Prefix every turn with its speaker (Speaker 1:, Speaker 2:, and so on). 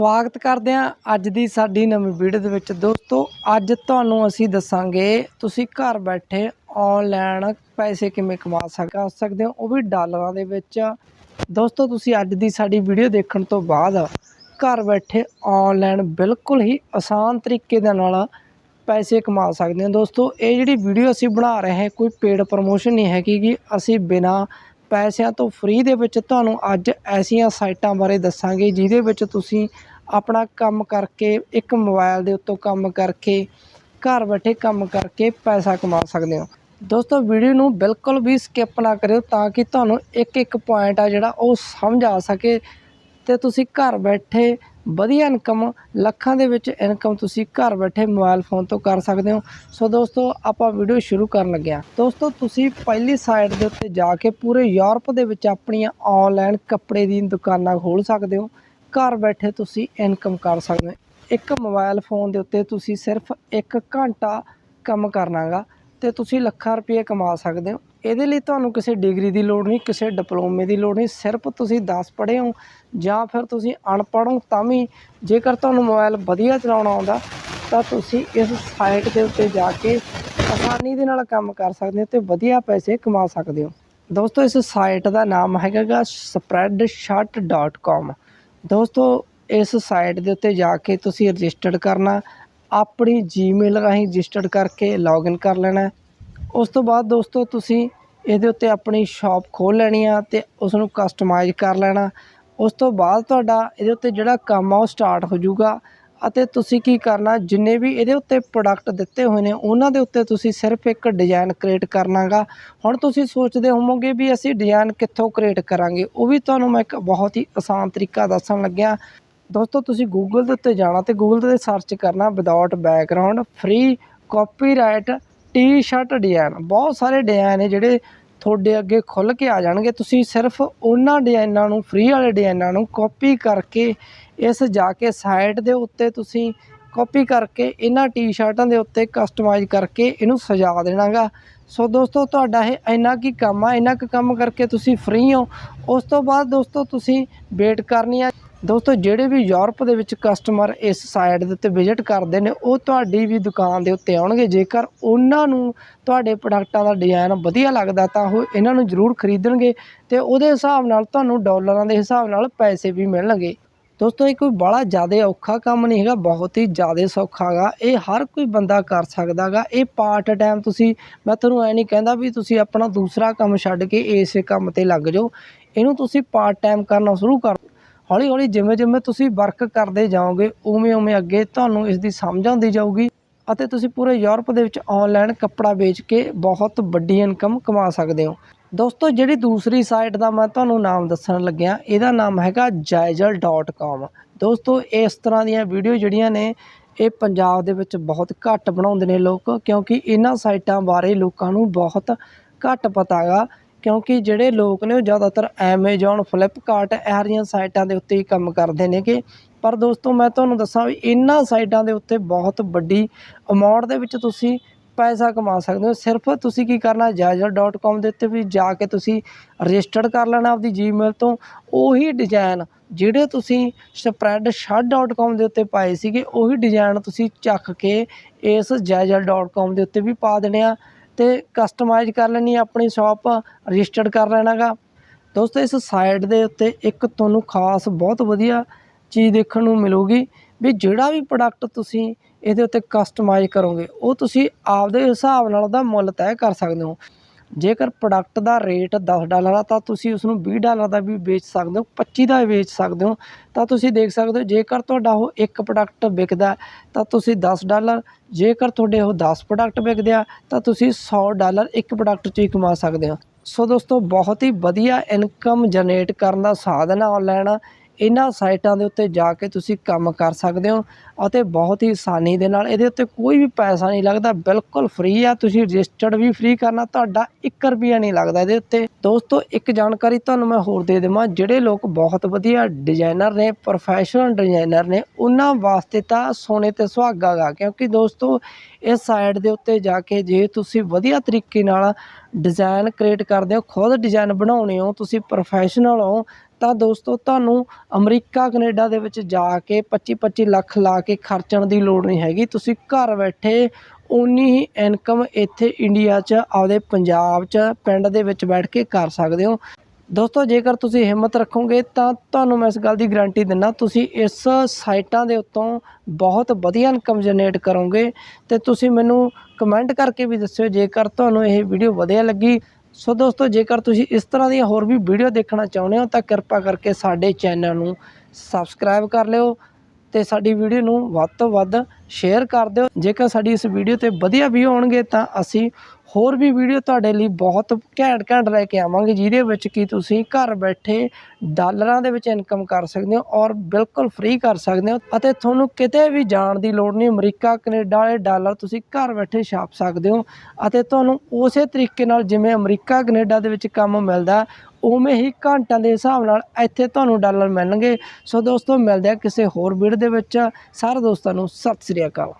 Speaker 1: ਸਵਾਗਤ ਕਰਦੇ ਹਾਂ ਅੱਜ ਦੀ ਸਾਡੀ ਨਵੀਂ ਵੀਡੀਓ ਦੇ ਵਿੱਚ। ਦੋਸਤੋ, ਅੱਜ ਤੁਹਾਨੂੰ ਅਸੀਂ ਦੱਸਾਂਗੇ ਤੁਸੀਂ ਘਰ ਬੈਠੇ ਆਨਲਾਈਨ ਪੈਸੇ ਕਿਵੇਂ ਕਮਾ ਸਕਦੇ ਹੋ। ਉਹ ਵੀ ਡਾਲਰਾਂ ਦੇ ਵਿੱਚ। ਦੋਸਤੋ, ਤੁਸੀਂ ਅੱਜ ਦੀ ਸਾਡੀ ਵੀਡੀਓ ਦੇਖਣ ਤੋਂ ਬਾਅਦ ਘਰ ਬੈਠੇ ਆਨਲਾਈਨ ਬਿਲਕੁਲ ਹੀ ਆਸਾਨ ਤਰੀਕੇ ਦੇ ਨਾਲ ਪੈਸੇ ਕਮਾ ਸਕਦੇ ਹੋ। ਦੋਸਤੋ, ਇਹ ਜਿਹੜੀ ਵੀਡੀਓ ਅਸੀਂ ਬਣਾ ਰਹੇ ਹਾਂ ਕੋਈ ਪੇਡ ਪ੍ਰਮੋਸ਼ਨ ਨਹੀਂ ਹੈਗੀ ਕਿ ਅਸੀਂ ਬਿਨਾ ਪੈਸਿਆਂ ਤੋਂ ਫ੍ਰੀ ਦੇ ਵਿੱਚ ਤੁਹਾਨੂੰ ਅੱਜ ਐਸੀਆਂ ਸਾਈਟਾਂ ਬਾਰੇ ਦੱਸਾਂਗੇ, ਜਿਹਦੇ ਵਿੱਚ ਤੁਸੀਂ ਆਪਣਾ ਕੰਮ ਕਰਕੇ, ਇੱਕ ਮੋਬਾਈਲ ਦੇ ਉੱਤੋਂ ਕੰਮ ਕਰਕੇ, ਘਰ ਬੈਠੇ ਕੰਮ ਕਰਕੇ ਪੈਸਾ ਕਮਾ ਸਕਦੇ ਹੋ। ਦੋਸਤੋ ਵੀਡੀਓ ਨੂੰ ਬਿਲਕੁਲ ਵੀ ਸਕਿਪ ਨਾ ਕਰਿਓ ਤਾਂ ਕਿ ਤੁਹਾਨੂੰ ਇੱਕ ਇੱਕ ਪੁਆਇੰਟ ਆ ਜਿਹੜਾ ਉਹ ਸਮਝ ਆ ਸਕੇ ਤੇ ਤੁਸੀਂ ਘਰ ਬੈਠੇ ਵਧੀਆ ਇਨਕਮ ਲੱਖਾਂ ਦੇ ਵਿੱਚ ਇਨਕਮ ਤੁਸੀਂ ਘਰ ਬੈਠੇ ਮੋਬਾਈਲ ਫੋਨ ਤੋਂ ਕਰ ਸਕਦੇ ਹੋ। ਸੋ ਦੋਸਤੋ, ਆਪਾਂ ਵੀਡੀਓ ਸ਼ੁਰੂ ਕਰਨ ਲੱਗੇ ਹਾਂ। ਦੋਸਤੋ, ਤੁਸੀਂ ਪਹਿਲੀ ਸਾਈਟ ਦੇ ਉੱਤੇ ਜਾ ਕੇ ਪੂਰੇ ਯੂਰਪ ਦੇ ਵਿੱਚ ਆਪਣੀਆਂ ਆਨਲਾਈਨ ਕੱਪੜੇ ਦੀ ਦੁਕਾਨਾਂ ਖੋਲ ਸਕਦੇ ਹੋ। ਘਰ ਬੈਠੇ ਤੁਸੀਂ ਇਨਕਮ ਕਰ ਸਕਦੇ ਹੋ। ਇੱਕ ਮੋਬਾਈਲ ਫੋਨ ਦੇ ਉੱਤੇ ਤੁਸੀਂ ਸਿਰਫ 1 ਘੰਟਾ ਕੰਮ ਕਰਨਾਗਾ ਤੇ ਤੁਸੀਂ ਲੱਖਾਂ ਰੁਪਏ ਕਮਾ ਸਕਦੇ ਹੋ। ਇਹਦੇ ਲਈ ਤੁਹਾਨੂੰ ਕਿਸੇ ਡਿਗਰੀ ਦੀ ਲੋੜ ਨਹੀਂ, ਕਿਸੇ ਡਿਪਲੋਮੇ ਦੀ ਲੋੜ ਨਹੀਂ, ਸਿਰਫ ਤੁਸੀਂ 10 ਪੜ੍ਹੇ ਹੋ ਜਾਂ ਫਿਰ ਤੁਸੀਂ ਅਨਪੜ੍ਹ ਹੋ ਤਾਂ ਵੀ ਜੇਕਰ ਤੁਹਾਨੂੰ ਮੋਬਾਈਲ ਵਧੀਆ ਚਲਾਉਣਾ ਆਉਂਦਾ ਤਾਂ ਤੁਸੀਂ ਇਸ ਸਾਈਟ ਦੇ ਉੱਤੇ ਜਾ ਕੇ ਆਸਾਨੀ ਦੇ ਨਾਲ ਕੰਮ ਕਰ ਸਕਦੇ ਹੋ ਤੇ ਵਧੀਆ ਪੈਸੇ ਕਮਾ ਸਕਦੇ ਹੋ। ਦੋਸਤੋ, ਇਸ ਸਾਈਟ ਦਾ ਨਾਮ ਹੈਗਾ spreadshirt.com ਦੋਸਤੋ, ਇਸ ਸਾਈਟ ਦੇ ਉੱਤੇ ਜਾ ਕੇ ਤੁਸੀਂ ਰਜਿਸਟਰਡ ਕਰਨਾ, ਆਪਣੀ ਜੀਮੇਲ ਰਾਹੀਂ ਰਜਿਸਟਰਡ ਕਰਕੇ ਲੌਗਇਨ ਕਰ ਲੈਣਾ। ਉਸ ਤੋਂ ਬਾਅਦ ਦੋਸਤੋ ਤੁਸੀਂ ਇਹਦੇ ਉੱਤੇ ਆਪਣੀ ਸ਼ਾਪ ਖੋਲ ਲੈਣੀ ਆ ਤੇ ਉਸ ਨੂੰ ਕਸਟਮਾਈਜ਼ ਕਰ ਲੈਣਾ। ਉਸ ਤੋਂ ਬਾਅਦ ਤੁਹਾਡਾ ਇਹਦੇ ਉੱਤੇ ਜਿਹੜਾ ਕੰਮ ਆ ਉਹ ਸਟਾਰਟ ਹੋ ਜਾਊਗਾ ਅਤੇ ਤੁਸੀਂ ਕੀ ਕਰਨਾ, ਜਿੰਨੇ ਵੀ ਇਹਦੇ ਉੱਤੇ ਪ੍ਰੋਡਕਟ ਦਿੱਤੇ ਹੋਏ ਨੇ, ਉਹਨਾਂ ਦੇ ਉੱਤੇ ਤੁਸੀਂ ਸਿਰਫ ਇੱਕ ਡਿਜ਼ਾਈਨ ਕ੍ਰੀਏਟ ਕਰਨਾਗਾ। ਹੁਣ ਤੁਸੀਂ ਸੋਚਦੇ ਹੋਵੋਗੇ ਵੀ ਅਸੀਂ ਡਿਜ਼ਾਈਨ ਕਿੱਥੋਂ ਕ੍ਰੀਏਟ ਕਰਾਂਗੇ, ਉਹ ਵੀ ਤੁਹਾਨੂੰ ਮੈਂ ਇੱਕ ਬਹੁਤ ਹੀ ਆਸਾਨ ਤਰੀਕਾ ਦੱਸਣ ਲੱਗਿਆ। ਦੋਸਤੋ ਤੁਸੀਂ ਗੂਗਲ ਦੇ ਉੱਤੇ ਜਾਣਾ ਤੇ ਗੂਗਲ ਤੇ ਸਰਚ ਕਰਨਾ without background free copyright T shirt design ਬਹੁਤ ਸਾਰੇ ਡਿਜ਼ਾਈਨ ਨੇ ਜਿਹੜੇ ਤੁਹਾਡੇ ਅੱਗੇ ਖੁੱਲ ਕੇ ਆ ਜਾਣਗੇ। ਤੁਸੀਂ ਸਿਰਫ ਉਹਨਾਂ ਡਿਜ਼ਾਈਨਾਂ ਨੂੰ ਫ੍ਰੀ ਵਾਲੇ ਡਿਜ਼ਾਈਨਾਂ ਨੂੰ ਕਾਪੀ ਕਰਕੇ ਇਸ ਜਾ ਕੇ ਸਾਈਟ ਦੇ ਉੱਤੇ ਤੁਸੀਂ ਕਾਪੀ ਕਰਕੇ ਇਹਨਾਂ ਟੀ-ਸ਼ਰਟਾਂ ਦੇ ਉੱਤੇ ਕਸਟਮਾਈਜ਼ ਕਰਕੇ ਇਹਨੂੰ ਸਜਾ ਦੇਣਾਗਾ। ਸੋ ਦੋਸਤੋ, ਤੁਹਾਡਾ ਇਹ ਇੰਨਾ ਕੀ ਕੰਮ ਆ, ਇੰਨਾ ਕੁ ਕੰਮ ਕਰਕੇ ਤੁਸੀਂ ਫ੍ਰੀ ਹੋ। ਉਸ ਤੋਂ ਬਾਅਦ ਦੋਸਤੋ, ਤੁਸੀਂ ਵੇਟ ਕਰਨੀ ਆ। ਦੋਸਤੋ, ਜਿਹੜੇ ਵੀ ਯੂਰਪ ਦੇ ਵਿੱਚ ਕਸਟਮਰ ਇਸ ਸਾਈਟ ਦੇ ਉੱਤੇ ਵਿਜ਼ਿਟ ਕਰਦੇ ਨੇ, ਉਹ ਤੁਹਾਡੀ ਵੀ ਦੁਕਾਨ ਦੇ ਉੱਤੇ ਆਉਣਗੇ। ਜੇਕਰ ਉਹਨਾਂ ਨੂੰ ਤੁਹਾਡੇ ਪ੍ਰੋਡਕਟਾਂ ਦਾ ਡਿਜ਼ਾਈਨ ਵਧੀਆ ਲੱਗਦਾ, ਤਾਂ ਉਹ ਇਹਨਾਂ ਨੂੰ ਜ਼ਰੂਰ ਖਰੀਦਣਗੇ ਤੇ ਉਹਦੇ ਹਿਸਾਬ ਨਾਲ ਤੁਹਾਨੂੰ ਡਾਲਰਾਂ ਦੇ ਹਿਸਾਬ ਨਾਲ ਪੈਸੇ ਵੀ ਮਿਲਣਗੇ। ਦੋਸਤੋ, ਇਹ ਕੋਈ ਬੜਾ ਜ਼ਿਆਦਾ ਔਖਾ ਕੰਮ ਨਹੀਂ ਹੈਗਾ, ਬਹੁਤ ਹੀ ਜ਼ਿਆਦਾ ਸੌਖਾ ਹੈਗਾ। ਇਹ ਹਰ ਕੋਈ ਬੰਦਾ ਕਰ ਸਕਦਾ ਗਾ ਇਹ ਪਾਰਟ ਟਾਈਮ ਤੁਸੀਂ, ਮੈਂ ਤੁਹਾਨੂੰ ਐ ਨਹੀਂ ਕਹਿੰਦਾ ਵੀ ਤੁਸੀਂ ਆਪਣਾ ਦੂਸਰਾ ਕੰਮ ਛੱਡ ਕੇ ਇਸੇ ਕੰਮ ਤੇ ਲੱਗ ਜਾਓ। ਇਹਨੂੰ ਤੁਸੀਂ ਪਾਰਟ ਟਾਈਮ ਕਰਨਾ ਸ਼ੁਰੂ ਕਰ। ਹੌਲੀ ਹੌਲੀ ਜਿਵੇਂ ਜਿਵੇਂ ਤੁਸੀਂ ਵਰਕ ਕਰਦੇ ਜਾਓਗੇ, ਉਵੇਂ ਉਵੇਂ ਅੱਗੇ ਤੁਹਾਨੂੰ ਇਸ ਦੀ ਸਮਝ ਆਉਂਦੀ ਜਾਊਗੀ ਅਤੇ ਤੁਸੀਂ ਪੂਰੇ ਯੂਰਪ ਦੇ ਵਿੱਚ ਆਨਲਾਈਨ ਕੱਪੜਾ ਵੇਚ ਕੇ ਬਹੁਤ ਵੱਡੀ ਇਨਕਮ ਕਮਾ ਸਕਦੇ ਹੋ। ਦੋਸਤੋ, ਜਿਹੜੀ ਦੂਸਰੀ ਸਾਈਟ ਦਾ ਮੈਂ ਤੁਹਾਨੂੰ ਨਾਮ ਦੱਸਣ ਲੱਗਿਆ, ਇਹਦਾ ਨਾਮ ਹੈਗਾ jaijal.com ਦੋਸਤੋ, ਇਸ ਤਰ੍ਹਾਂ ਦੀਆਂ ਵੀਡੀਓ ਜਿਹੜੀਆਂ ਨੇ, ਇਹ ਪੰਜਾਬ ਦੇ ਵਿੱਚ ਬਹੁਤ ਘੱਟ ਬਣਾਉਂਦੇ ਨੇ ਲੋਕ, ਕਿਉਂਕਿ ਇਹਨਾਂ ਸਾਈਟਾਂ ਬਾਰੇ ਲੋਕਾਂ ਨੂੰ ਬਹੁਤ ਘੱਟ ਪਤਾ ਹੈਗਾ। ਕਿਉਂਕਿ ਜਿਹੜੇ ਲੋਕ ਨੇ ਉਹ ਜ਼ਿਆਦਾਤਰ ਐਮਾਜ਼ੋਨ ਫਲਿੱਪਕਾਰਟ ਇਹੋ ਜਿਹੀਆਂ ਸਾਈਟਾਂ ਦੇ ਉੱਤੇ ਹੀ ਕੰਮ ਕਰਦੇ ਨੇਗੇ। ਪਰ ਦੋਸਤੋ, ਮੈਂ ਤੁਹਾਨੂੰ ਦੱਸਾਂ ਵੀ ਇਹਨਾਂ ਸਾਈਟਾਂ ਦੇ ਉੱਤੇ ਬਹੁਤ ਵੱਡੀ ਅਮਾਉਂਟ ਦੇ ਵਿੱਚ ਤੁਸੀਂ ਪੈਸਾ ਕਮਾ ਸਕਦੇ ਹੋ। ਸਿਰਫ ਤੁਸੀਂ ਕੀ ਕਰਨਾ ਜਾਇਜ਼ਰ.com ਦੇ ਉੱਤੇ ਵੀ ਜਾ ਕੇ ਤੁਸੀਂ ਰਜਿਸਟਰਡ ਕਰ ਲੈਣਾ ਆਪਦੀ ਜੀਮੇਲ ਤੋਂ। ਉਹੀ ਡਿਜ਼ਾਈਨ ਜਿਹੜੇ ਤੁਸੀਂ spreadshirt.com ਦੇ ਉੱਤੇ ਪਾਏ ਸੀਗੇ, ਉਹੀ ਡਿਜ਼ਾਈਨ ਤੁਸੀਂ ਚੱਕ ਕੇ ਇਸ ਜਾਇਜ਼ਰ.com ਦੇ ਉੱਤੇ ਵੀ ਪਾ ਦੇਣੇ ਆ। ਤੇ ਕਸਟਮਾਈਜ਼ ਕਰ ਲੈਣੀ ਆ, ਆਪਣੀ ਸ਼ਾਪ ਰਜਿਸਟਰਡ ਕਰ ਲੈਣਾਗਾ। ਦੋਸਤੋ, ਇਸ ਸਾਈਟ ਦੇ ਉੱਤੇ ਇੱਕ ਤੁਹਾਨੂੰ ਖਾਸ ਬਹੁਤ ਵਧੀਆ ਚੀਜ਼ ਦੇਖਣ ਨੂੰ ਮਿਲੂਗੀ ਵੀ ਜਿਹੜਾ ਵੀ ਪ੍ਰੋਡਕਟ ਤੁਸੀਂ ਇਹਦੇ ਉੱਤੇ ਕਸਟਮਾਈਜ਼ ਕਰੋਗੇ, ਉਹ ਤੁਸੀਂ ਆਪਦੇ ਹਿਸਾਬ ਨਾਲ ਉਹਦਾ ਮੁੱਲ ਤੈਅ ਕਰ ਸਕਦੇ ਹੋ। ਜੇਕਰ ਪ੍ਰੋਡਕਟ ਦਾ ਰੇਟ 10 ਡਾਲਰ ਆ, ਤਾਂ ਤੁਸੀਂ ਉਸ ਨੂੰ 20 ਡਾਲਰ ਦਾ ਵੀ ਵੇਚ ਸਕਦੇ ਹੋ 25 ਦਾ ਵੇਚ ਸਕਦੇ ਹੋ। ਤਾਂ ਤੁਸੀਂ ਦੇਖ ਸਕਦੇ ਹੋ, ਜੇਕਰ ਤੁਹਾਡਾ ਉਹ ਇੱਕ ਪ੍ਰੋਡਕਟ ਵਿਕਦਾ, ਤਾਂ ਤੁਸੀਂ 10 ਡਾਲਰ। ਜੇਕਰ ਤੁਹਾਡੇ ਉਹ 10 ਪ੍ਰੋਡਕਟ ਵਿਕਦੇ ਆ, ਤਾਂ ਤੁਸੀਂ 100 ਡਾਲਰ ਇੱਕ ਪ੍ਰੋਡਕਟ 'ਚ ਹੀ ਕਮਾ ਸਕਦੇ ਹੋ। ਸੋ ਦੋਸਤੋ, ਬਹੁਤ ਹੀ ਵਧੀਆ ਇਨਕਮ ਜਨਰੇਟ ਕਰਨ ਦਾ ਸਾਧਨ ਆ ਆਨਲਾਈਨ ਇਹਨਾਂ ਸਾਈਟਾਂ ਦੇ ਉੱਤੇ ਜਾ ਕੇ ਤੁਸੀਂ ਕੰਮ ਕਰ ਸਕਦੇ ਹੋ ਅਤੇ ਬਹੁਤ ਹੀ ਆਸਾਨੀ ਦੇ ਨਾਲ ਇਹਦੇ ਉੱਤੇ ਕੋਈ ਵੀ ਪੈਸਾ ਨਹੀਂ ਲੱਗਦਾ, ਬਿਲਕੁਲ ਫ੍ਰੀ ਆ। ਤੁਸੀਂ ਰਜਿਸਟਰਡ ਵੀ ਫ੍ਰੀ ਕਰਨਾ, ਤੁਹਾਡਾ 1 ਰੁਪਿਆ ਨਹੀਂ ਲੱਗਦਾ ਇਹਦੇ ਉੱਤੇ। ਦੋਸਤੋ, ਇੱਕ ਜਾਣਕਾਰੀ ਤੁਹਾਨੂੰ ਮੈਂ ਹੋਰ ਦੇ ਦੇਵਾਂ, ਜਿਹੜੇ ਲੋਕ ਬਹੁਤ ਵਧੀਆ ਡਿਜ਼ਾਈਨਰ ਨੇ ਪ੍ਰੋਫੈਸ਼ਨਲ ਡਿਜ਼ਾਈਨਰ ਨੇ, ਉਹਨਾਂ ਵਾਸਤੇ ਤਾਂ ਸੋਨੇ ਤੇ ਸੁਹਾਗਾ ਗਾ, ਕਿਉਂਕਿ ਦੋਸਤੋ, ਇਸ ਸਾਈਟ ਦੇ ਉੱਤੇ ਜਾ ਕੇ ਜੇ ਤੁਸੀਂ ਵਧੀਆ ਤਰੀਕੇ ਨਾਲ ਡਿਜ਼ਾਈਨ ਕ੍ਰੀਏਟ ਕਰਦੇ ਹੋ, ਖੁਦ ਡਿਜ਼ਾਈਨ ਬਣਾਉਣੇ ਹੋ, ਤੁਸੀਂ ਪ੍ਰੋਫੈਸ਼ਨਲ ਹੋ ਤਾਂ ਦੋਸਤੋ ਤੁਹਾਨੂੰ ਅਮਰੀਕਾ, ਕੈਨੇਡਾ ਦੇ ਵਿੱਚ ਜਾ ਕੇ 25 25 ਲੱਖ ਲਾ ਕੇ ਖਰਚਣ ਦੀ ਲੋੜ ਨਹੀਂ ਹੈਗੀ। ਤੁਸੀਂ ਘਰ ਬੈਠੇ ਉਨੀ ਹੀ ਇਨਕਮ ਇੱਥੇ ਇੰਡੀਆ 'ਚ, ਆਪਦੇ ਪੰਜਾਬ 'ਚ, ਪਿੰਡ ਦੇ ਵਿੱਚ ਬੈਠ ਕੇ ਕਰ ਸਕਦੇ ਹੋ। ਦੋਸਤੋ, ਜੇਕਰ ਤੁਸੀਂ ਹਿੰਮਤ ਰੱਖੋਗੇ ਤਾਂ ਤੁਹਾਨੂੰ ਮੈਂ ਇਸ ਗੱਲ ਦੀ ਗਾਰੰਟੀ ਦਿੰਦਾ, ਤੁਸੀਂ ਇਸ ਸਾਈਟਾਂ ਦੇ ਉੱਤੋਂ ਬਹੁਤ ਵਧੀਆ ਇਨਕਮ ਜਨਰੇਟ ਕਰੋਗੇ। ਤੇ ਤੁਸੀਂ ਮੈਨੂੰ ਕਮੈਂਟ ਕਰਕੇ ਵੀ ਦੱਸਿਓ, ਜੇਕਰ ਤੁਹਾਨੂੰ ਇਹ ਵੀਡੀਓ ਵਧੀਆ ਲੱਗੀ ਸੋ ਦੋਸਤੋ, ਜੇਕਰ ਤੁਸੀਂ ਇਸ ਤਰ੍ਹਾਂ ਦੀਆਂ ਹੋਰ ਵੀ ਵੀਡੀਓ ਦੇਖਣਾ ਚਾਹੁੰਦੇ ਹੋ, ਤਾਂ ਕਿਰਪਾ ਕਰਕੇ ਸਾਡੇ ਚੈਨਲ ਨੂੰ ਸਬਸਕ੍ਰਾਈਬ ਕਰ ਲਿਓ ਤੇ ਸਾਡੀ ਵੀਡੀਓ ਨੂੰ ਵੱਧ ਤੋਂ ਵੱਧ ਸ਼ੇਅਰ ਕਰ ਦਿਓ। ਜੇਕਰ ਸਾਡੀ ਇਸ ਵੀਡੀਓ ਤੇ ਵਧੀਆ ਵੀ ਹੋਣਗੇ ਤਾਂ ਅਸੀਂ ਹੋਰ ਵੀ ਵੀਡੀਓ ਤੁਹਾਡੇ ਲਈ ਬਹੁਤ ਘੈਂਟ ਘੈਂਟ ਲੈ ਕੇ ਆਵਾਂਗੇ, ਜਿਹਦੇ ਵਿੱਚ ਕੀ ਤੁਸੀਂ ਘਰ ਬੈਠੇ ਡਾਲਰਾਂ ਦੇ ਵਿੱਚ ਇਨਕਮ ਕਰ ਸਕਦੇ ਹੋ ਔਰ ਬਿਲਕੁਲ ਫ੍ਰੀ ਕਰ ਸਕਦੇ ਹੋ ਅਤੇ ਤੁਹਾਨੂੰ ਕਿਤੇ ਵੀ ਜਾਣ ਦੀ ਲੋੜ ਨਹੀਂ, ਅਮਰੀਕਾ, ਕੈਨੇਡਾ ਵਾਲੇ ਡਾਲਰ ਤੁਸੀਂ ਘਰ ਬੈਠੇ ਛਾਪ ਸਕਦੇ ਹੋ ਅਤੇ ਤੁਹਾਨੂੰ ਉਸੇ ਤਰੀਕੇ ਨਾਲ ਜਿਵੇਂ ਅਮਰੀਕਾ, ਕੈਨੇਡਾ ਦੇ ਵਿੱਚ ਕੰਮ ਮਿਲਦਾ, ਉਵੇਂ ਹੀ ਘੰਟਿਆਂ ਦੇ ਹਿਸਾਬ ਨਾਲ ਇੱਥੇ ਤੁਹਾਨੂੰ ਡਾਲਰ ਮਿਲਣਗੇ। ਸੋ ਦੋਸਤੋ, ਮਿਲਦੇ ਆ ਕਿਸੇ ਹੋਰ ਵੀਡੀਓ ਦੇ ਵਿੱਚ। ਸਾਰੇ ਦੋਸਤਾਂ ਨੂੰ ਸਤਿ ਸ੍ਰੀ ਅਕਾਲ।